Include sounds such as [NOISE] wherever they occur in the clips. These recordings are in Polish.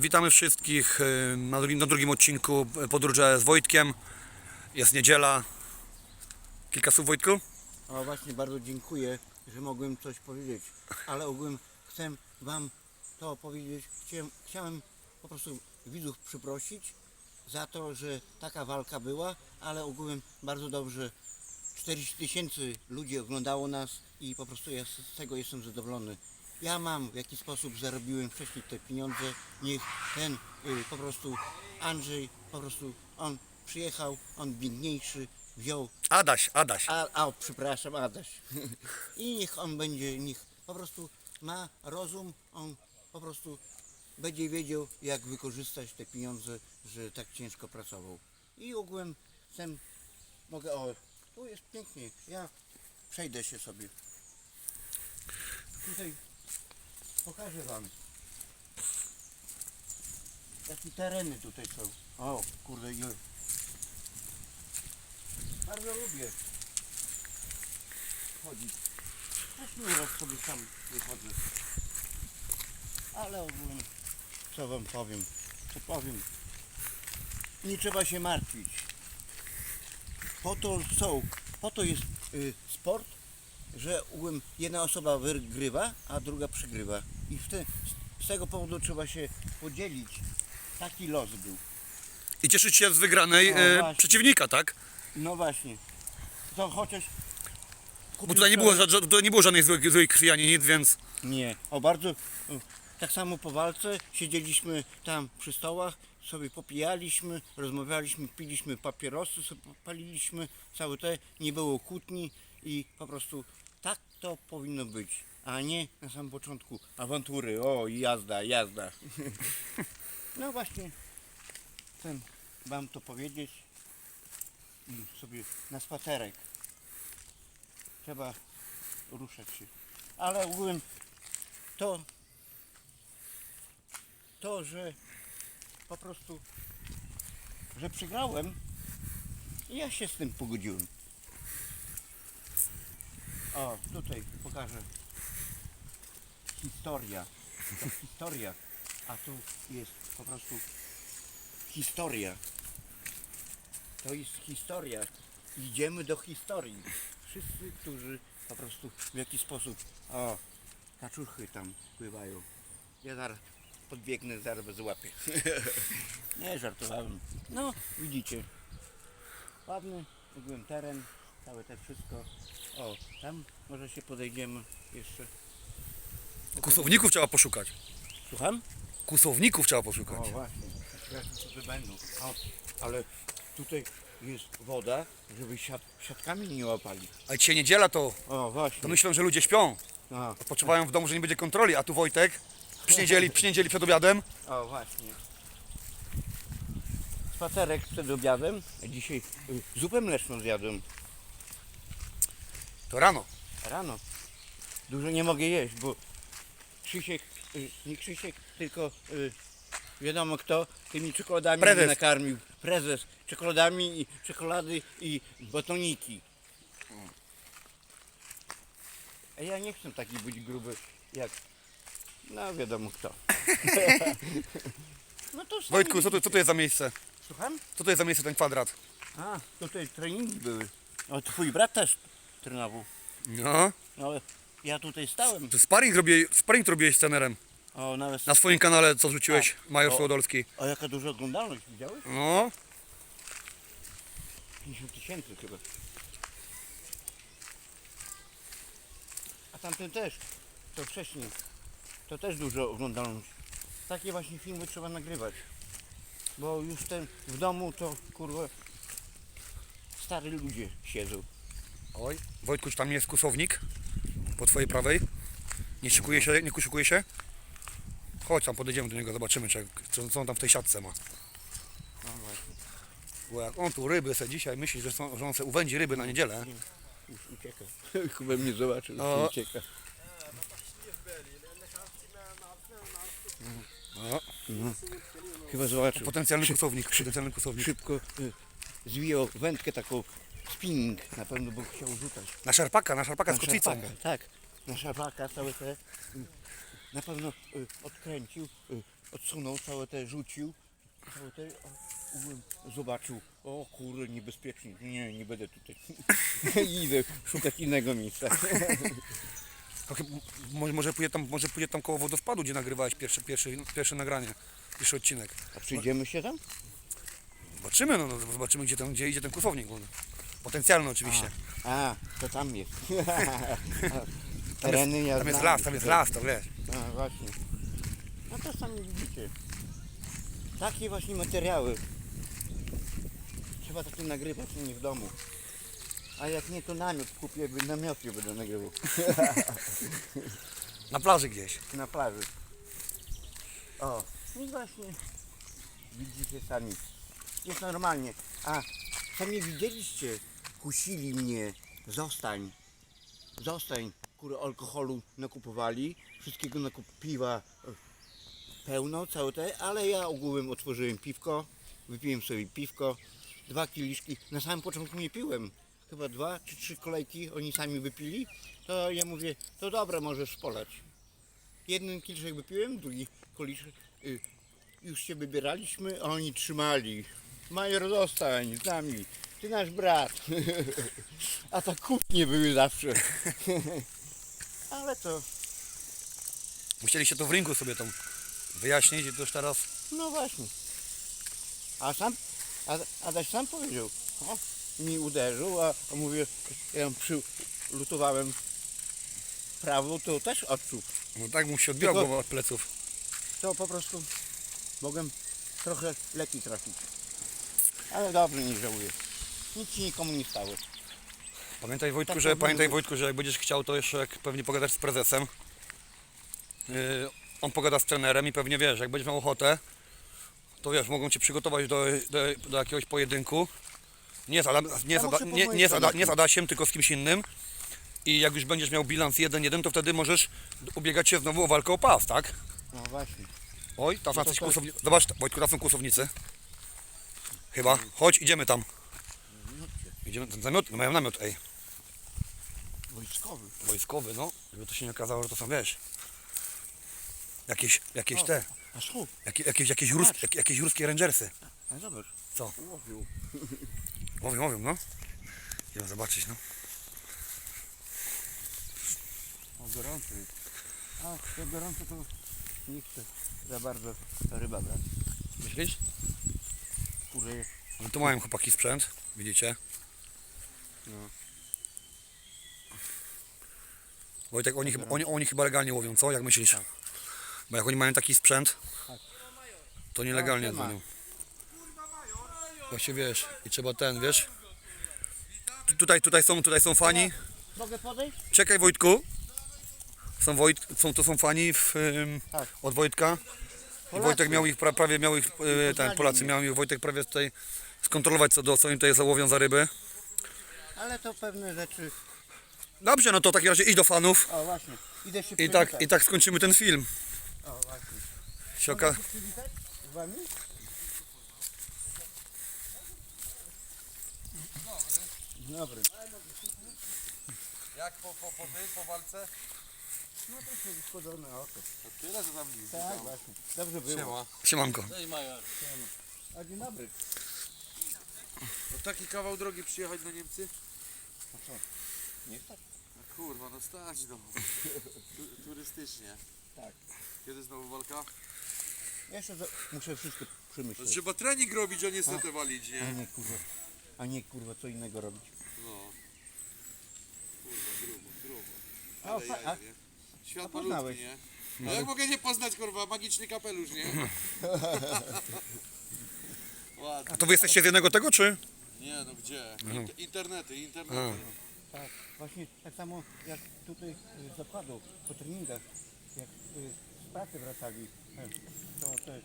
Witamy wszystkich y, na drugim, na drugim odcinku Podróże z Wojtkiem. Jest niedziela. Kilka słów Wojtku? O właśnie, bardzo dziękuję, że mogłem coś powiedzieć, ale ogółem chcę Wam to powiedzieć. Chciałem, chciałem po prostu widzów przyprosić za to, że taka walka była, ale ogółem bardzo dobrze 40 tysięcy ludzi oglądało nas i po prostu ja z tego jestem zadowolony. Ja mam w jaki sposób zarobiłem wcześniej te pieniądze, niech ten y, po prostu Andrzej, po prostu on przyjechał, on biedniejszy, wziął Adaś, Adaś. a, a przepraszam, Adaś. [LAUGHS] I niech on będzie, niech po prostu ma rozum, on po prostu będzie wiedział, jak wykorzystać te pieniądze, że tak ciężko pracował. I ogółem chcę, mogę, o, tu jest pięknie, ja przejdę się sobie. Tutaj pokażę Wam. Jakie tereny tutaj są. O, kurde, ile. Bardzo lubię chodzić. Też nieraz sobie sam wychodzę. Ale ogólnie, co wam powiem, co powiem, nie trzeba się martwić. Po to są, po to jest y, sport, że jedna osoba wygrywa, a druga przegrywa. I te, z tego powodu trzeba się podzielić. Taki los był. I cieszyć się z wygranej O, y, właśnie. przeciwnika, tak? No właśnie. To chociaż... Bo tutaj nie było, ża- ża- tutaj nie było żadnej złej, złej krwi ani nic, więc Nie, o bardzo. Tak samo po walce siedzieliśmy tam przy stołach, sobie popijaliśmy, rozmawialiśmy, piliśmy papierosy, sobie paliliśmy, całe te, nie było kłótni i po prostu tak to powinno być, a nie na samym początku awantury, o jazda, jazda. [LAUGHS] No właśnie, chcę wam to powiedzieć i sobie na spacerek. Trzeba ruszać się. Ale ogółem to, to, że po prostu, że przegrałem, ja się z tym pogodziłem. O, tutaj pokażę. Historia. To historia. A tu jest po prostu historia. To jest historia. Idziemy do historii. Wszyscy, którzy po prostu w jakiś sposób. O, kaczuchy tam pływają. Ja zaraz podbiegnę, zaraz złapię. [LAUGHS] Nie, żartowałem. No, widzicie. Ładny, byłem teren, całe te wszystko. O, tam może się podejdziemy jeszcze. kusowników trzeba poszukać. Słucham? Kusowników trzeba poszukać. O właśnie, to będą. O, ale tutaj jest woda, żeby siat, siatkami nie łapali. A dzisiaj niedziela to, O, właśnie. to myślą, że ludzie śpią. O, Odpoczywają w domu, że nie będzie kontroli, a tu Wojtek przy niedzieli, przy niedzieli przed obiadem. o właśnie. Spacerek przed obiadem. Dzisiaj y, zupę mleczną zjadłem. To rano. Rano. Dużo nie mogę jeść, bo Krzysiek, y, nie Krzysiek, tylko y, wiadomo kto, tymi czekoladami Prezes. mnie nakarmił. Prezes. Czekoladami i czekolady i batoniki. A ja nie chcę taki być gruby jak, no wiadomo kto. [LAUGHS] no to sami Wojtku, co to, co jest za miejsce? Słucham? Co to jest za miejsce ten kwadrat? A, tutaj treningi były. O, twój brat też trenował. No. No, ja tutaj stałem. To sparring, robię, sparring robiłeś z trenerem. O, nawet Na swoim kanale, co wrzuciłeś, Major O. Słodolski. O, jaka duża oglądalność, widziałeś? No. 50 tysięcy chyba. A tamten też, to wcześniej, to też dużo oglądalność. Takie właśnie filmy trzeba nagrywać. Bo już ten w domu to kurwa stary ludzie siedzą. Oj. Wojtku, czy tam jest kusownik? Po twojej prawej? Nie szykuje się, nie kuszykuje się? Chodź tam, podejdziemy do niego, zobaczymy, czy, co, co on tam w tej siatce ma. No Bo jak on tu ryby se dzisiaj myśli, że, są, że on se uwędzi ryby na niedzielę. już ucieka. [LAUGHS] Chyba mnie zobaczył, już O. ucieka. No. Chyba zobaczył. Potencjalny kusownik, potencjalny kusownik. Szybko y, zwijał wędkę taką spinning na pewno, bo chciał rzucać. Na szarpaka, na szarpaka z Na kotwicą. szarpaka, Tak, na szarpaka całe te. y, Na pewno y, odkręcił, y, odsunął, całe te rzucił, całe te, o, zobaczył, o kurde, niebezpiecznie, nie, nie będę tutaj. [LAUGHS] Idę szukać innego miejsca. [LAUGHS] Chyba- może, może, pójdzie tam, może pójdzie tam koło wodospadu, gdzie nagrywałeś pierwsze, pierwsze, pierwsze nagranie, pierwszy odcinek. A przyjdziemy się tam? Zobaczymy, no, no zobaczymy gdzie, tam, gdzie idzie ten kłusownik. bo- Potencjalny oczywiście. A, to tam jest. [LAUGHS] Tereny ja Tam jest znam. las, tam jest las, to wiesz. A, właśnie. No to sami widzicie. Takie właśnie materiały. Trzeba takie nagrywać, nie w domu. A jak nie, to namiot kupię, w namiocie będę nagrywał. Na plaży gdzieś. Na plaży. O, i właśnie. Widzicie sami. Jest normalnie. A, sami widzieliście, kusili mnie. Zostań. Zostań. Kurę alkoholu nakupowali. Wszystkiego nakup piwa e, pełno, całe te, ale ja ogółem otworzyłem piwko. Wypiłem sobie piwko. Dwa kieliszki. Na samym początku nie piłem. Chyba dwa czy trzy kolejki oni sami wypili. To ja mówię, to dobra, możesz polać. Jeden kieliszek wypiłem, drugi kieliszek. Y, już się wybieraliśmy, oni trzymali. Major zostań z nami, ty nasz brat. [LAUGHS] a tak kłótnie były zawsze. [LAUGHS] Ale to, Musieliście to w ringu sobie tam wyjaśnić i to już teraz no właśnie. A sam, a, Adaś sam powiedział, o, mi uderzył, a, a mówię, ja przylutowałem prawo, to też odczuł. no tak mu się odbiła Tylko- głowa od pleców. to po prostu mogłem trochę lepiej trafić. Ale dobrze, nie żałuję. Nic ci nikomu nie stało. Pamiętaj Wojtku, Tak że powinno pamiętaj być. Wojtku, że jak będziesz chciał, to jeszcze jak pewnie pogadasz z prezesem. Yy, on pogada z trenerem i pewnie wiesz, jak będziesz miał ochotę, to wiesz, mogą cię przygotować do, do, do jakiegoś pojedynku. Nie z, Adam, nie, Ja z, muszę Ada, nie, nie, z Ada, nie z Adasiem, tylko z kimś innym. I jak już będziesz miał bilans 1-1, to wtedy możesz ubiegać się znowu o walkę o pas, tak? No właśnie. Oj, tam są to coś tak. Zobacz, Wojtku, tam są kłusownicy. Chyba. Chodź, idziemy tam. Idziemy, ten namiot, no mają namiot, ej. Wojskowy. Wojskowy, no. Żeby to się nie okazało, że to są, wiesz, jakieś, jakieś te, A słuch, jakie, jakieś, jakieś, rus, jak, jakieś ruskie rangersy. a zobacz. Co? Łowił. [LAUGHS] Mówią, mówią, no. Idziemy zobaczyć, no. O, gorący jest. A, to gorąco to nie chcę za bardzo ryba brać. Myślisz? Kurde, No tu mają chłopaki sprzęt, widzicie. No. Wojtek, oni, chyba, oni, oni chyba legalnie łowią, co? Jak myślisz? Tak. Bo jak oni mają taki sprzęt, Tak. to nielegalnie Tak, dzwonią. Właśnie wiesz, i trzeba ten, wiesz? Tu- Tutaj, tutaj są, tutaj są fani. mogę podejść? Czekaj Wojtku. Są, Wojt, są, to są fani w, ym, Tak. od Wojtka. I Polacy. Wojtek miał ich pra, prawie miał ich, e, ten Polacy miał ich Wojtek prawie tutaj skontrolować co do co oni tutaj załowią za ryby. Ale to pewne rzeczy. Dobrze, no to w takim razie idź do fanów O właśnie, idę się i tak, i tak skończymy ten film. O właśnie. Się oka- Mogę się przywitać z wami? Dobry. Jak po, po, po tej, po walce? No to się wchodzone oko. To tyle, że tam nic. Tak, właśnie. Dobrze było. Siema. Siemanko. Cześć Major. A dzień dobry. No taki kawał drogi przyjechać na Niemcy? A co? Nie tak? No kurwa, no stać no. Tu, turystycznie. Tak. Kiedy znowu walka? Jeszcze za... muszę wszystko To przemyśleć. trzeba trening robić, a nie setę walić, A nie? nie kurwa. A nie kurwa co innego robić. No. Kurwa, grubo, grubo. A, Ale fa- jaja, a- nie? Świat a malutki, poznałeś? nie? No jak mogę nie poznać, kurwa, magiczny kapelusz, nie? [LAUGHS] Ładnie. A to wy jesteście z jednego tego, czy? Nie, no gdzie? Inter- internety, internety. Tak. Właśnie tak samo jak tutaj y, z zakładu po treningach, jak y, z pracy wracali, e, to te, y,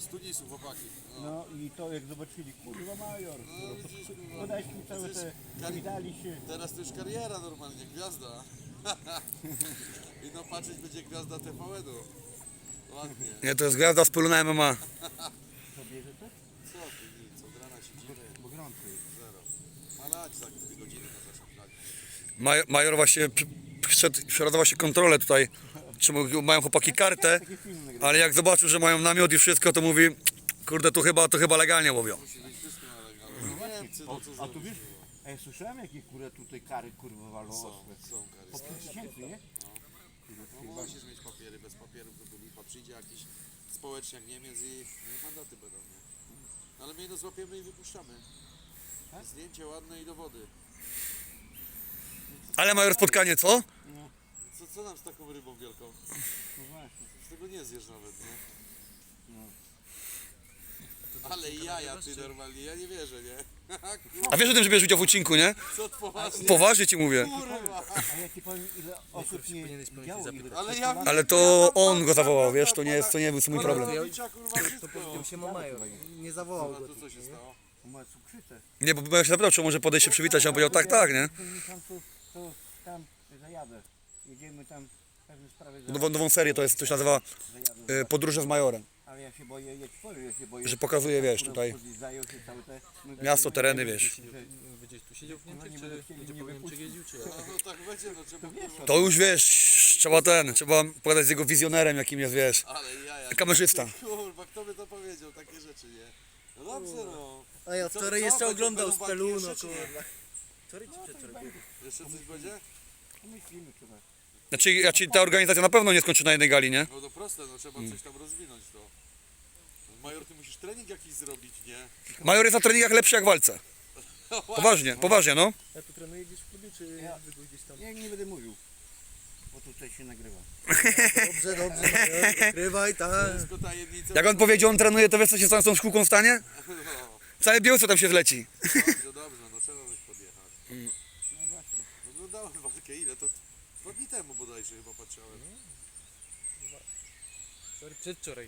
Z Tunisu, chłopaki. No. no i to jak zobaczyli, kurwa major, No, widzisz, kurwa. podaliśmy całe te, witali się. Teraz to już kariera normalnie, gwiazda. [LAUGHS] I no patrzeć będzie gwiazda TVN-u. Ładnie. Nie, to jest gwiazda z MMA. [LAUGHS] Major, major właśnie przyszedł, przeprowadza właśnie kontrolę tutaj czy mają chłopaki kartę, ale jak zobaczył, że mają namiot i wszystko, to mówi, kurde, tu chyba, to chyba legalnie łowią. Musi być wszystko na legalne. Niemcy, no co A tu wiesz, a ja słyszałem jakie kurę tutaj kary kurwa walą są Po kary. 5 tysięcy, nie? No musisz mieć papiery, bez papierów to tu lipa. Przyjdzie jakiś społeczniak Niemiec i, no mandaty będą, nie? No Ale my no złapiemy i wypuszczamy. Zdjęcie ładne i dowody. Ale mają spotkanie, co? Co, co nam z taką rybą wielką? No właśnie. Z tego nie zjesz nawet, nie? No. Ale jaja ty normalnie, ja nie wierzę, nie? A wiesz o tym, że bierzesz udział w odcinku, nie? Co poważnie? Poważnie ci mówię. Kurwa! A ja ci powiem ile osób nie widziało ile Ale ja Ale to on go zawołał, wiesz, to nie jest, to nie był mój problem. Kurwa, wszystko. Powiedział się ma major. Nie zawołał A go. tu co się stało? Ma cukrzycę. Nie, bo ja się zapytał, czy może podejść się przywitać, a on powiedział tak, tak, nie? W tym miesiącu to tam zajadę. Jedziemy tam w pewnej sprawie za- Nową, nową serię to jest, to się nazywa zajadę. y, Podróże z Majorem. Ale ja się boję, ja ci powiem, ja się boję. Że pokazuje, wiesz, tutaj podjeżdżają się całe te- my miasto, tereny, wiesz. tu siedział w Niemczech, nie czy będzie po Niemczech jeździł, czy jak? [LAUGHS] No, no tak będzie, no trzeba kurwa. To już wiesz, trzeba ten, trzeba pogadać z jego wizjonerem, jakim jest, wiesz, Ale jaja. kamerzysta. Kurwa, kto by to powiedział, takie rzeczy, nie? No dobrze, no. A ja Co- wczoraj co? jeszcze Będą- oglądał będą z Pelu, walki no jeszcze, czy nie? kurwa. Wczoraj czy przedwczoraj? Jeszcze coś będzie? Myślimy chyba. Znaczy, ja ci, ta organizacja na pewno nie skończy na jednej gali, nie? No to proste, no trzeba coś tam rozwinąć to. Major, ty musisz trening jakiś zrobić, nie? Major jest na treningach lepszy jak w walce. [LAUGHS] Poważnie, poważnie, no. Ja tu trenuję gdzieś w klubie, czy Ja- gdzieś tam? Ja nie będę mówił. Bo tutaj się nagrywa. Dobrze, dobrze, wykrywaj, tak. Wszystko tajemnice. Jak on powiedział, on trenuje, to wiesz, co się z tą szkółką stanie? No, [LAUGHS] Całe białco tam się zleci. dobrze, dobrze, no trzeba byś podjechać. No właśnie. No dałem walkę, ile? To dwa dni temu bodajże chyba patrzałem. Wczoraj, przedwczoraj.